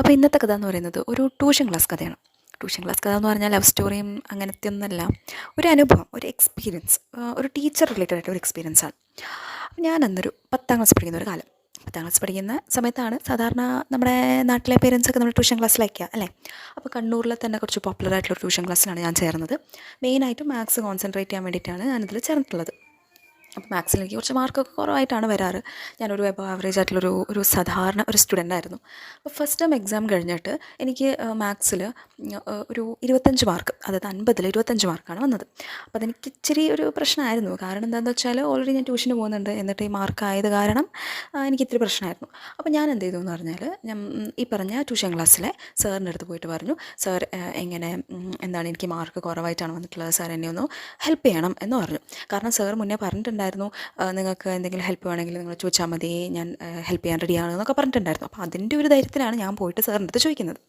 അപ്പോൾ ഇന്നത്തെ കഥ എന്ന് പറയുന്നത് ഒരു ട്യൂഷൻ ക്ലാസ് കഥയാണ്. ട്യൂഷൻ ക്ലാസ് കഥ എന്ന് പറഞ്ഞാൽ ലവ് സ്റ്റോറിയും അങ്ങനത്തെ ഒന്നല്ല. ഒരു അനുഭവം ഒരു എക്സ്പീരിയൻസ് ഒരു ടീച്ചർ റിലേറ്റഡ് ആയിട്ട് ഒരു എക്സ്പീരിയൻസ് ആണ്. അപ്പോൾ ഞാൻ അന്നൊരു പത്താം ക്ലാസ് പഠിക്കുന്ന ഒരു കാലം. പത്താം ക്ലാസ് പഠിക്കുന്ന സമയത്താണ് സാധാരണ നമ്മുടെ നാട്ടിലെ പേരൻസൊക്കെ നമ്മൾ ട്യൂഷൻ ക്ലാസ്സിലയക്കുക അല്ലേ? അപ്പോൾ കണ്ണൂരിലെ തന്നെ കുറച്ച് പോപ്പുലർ ആയിട്ടുള്ള ട്യൂഷൻ ക്ലാസ്സിലാണ് ഞാൻ ചേർന്നത്. മെയിനായിട്ട് മാത്സ് കോൺസെൻട്രേറ്റ് ചെയ്യാൻ വേണ്ടിയിട്ടാണ് ഞാനിതിൽ ചേർന്നിട്ടുള്ളത്. അപ്പോൾ മാത്സിൽ എനിക്ക് കുറച്ച് മാർക്കൊക്കെ കുറവായിട്ടാണ് വരാറ്. ഞാനൊരു എബോ ആവറേജ് ആയിട്ടുള്ളൊരു ഒരു സാധാരണ ഒരു സ്റ്റുഡന്റ് ആയിരുന്നു. അപ്പോൾ ഫസ്റ്റ് ടൈം എക്സാം കഴിഞ്ഞിട്ട് എനിക്ക് മാത്സിൽ ഒരു ഇരുപത്തഞ്ച് മാർക്ക് അതായത് അൻപതിൽ ഇരുപത്തഞ്ച് മാർക്കാണ് വന്നത്. അപ്പോൾ അതെനിക്ക് ഇച്ചിരി ഒരു പ്രശ്നമായിരുന്നു. കാരണം എന്താണെന്ന് വെച്ചാൽ ഓൾറെഡി ഞാൻ ട്യൂഷന് പോകുന്നുണ്ട്. എന്നിട്ട് ഈ മാർക്ക് ആയത് കാരണം എനിക്ക് ഇത്തിരി പ്രശ്നമായിരുന്നു. അപ്പോൾ ഞാൻ എന്ത് ചെയ്തു എന്ന് പറഞ്ഞാൽ ഞാൻ ഈ പറഞ്ഞ ട്യൂഷൻ ക്ലാസ്സിലെ സാറിന്റെ അടുത്ത് പോയിട്ട് പറഞ്ഞു സാർ എങ്ങനെ എന്താണ് എനിക്ക് മാർക്ക് കുറവായിട്ടാണ് വന്നിട്ടുള്ളത്? സാർ എന്നെ ഒന്ന് ഹെൽപ്പ് ചെയ്യണം എന്ന് പറഞ്ഞു. കാരണം സാർ മുന്നേ പറഞ്ഞിട്ടുണ്ടായിരുന്നു. നിങ്ങൾക്ക് എന്തെങ്കിലും ഹെൽപ്പ് വേണമെങ്കിൽ നിങ്ങൾ ചോദിച്ചാൽ മതി. ഞാൻ ഹെൽപ്പ് ചെയ്യാൻ റെഡിയാണ് എന്നൊക്കെ പറഞ്ഞിട്ടുണ്ടായിരുന്നു. അപ്പോൾ അതിന്റെ ഒരു ധൈര്യത്തിലാണ് ഞാൻ പോയിട്ട് സാറിന്റെ അടുത്ത് ചോദിക്കുന്നത്.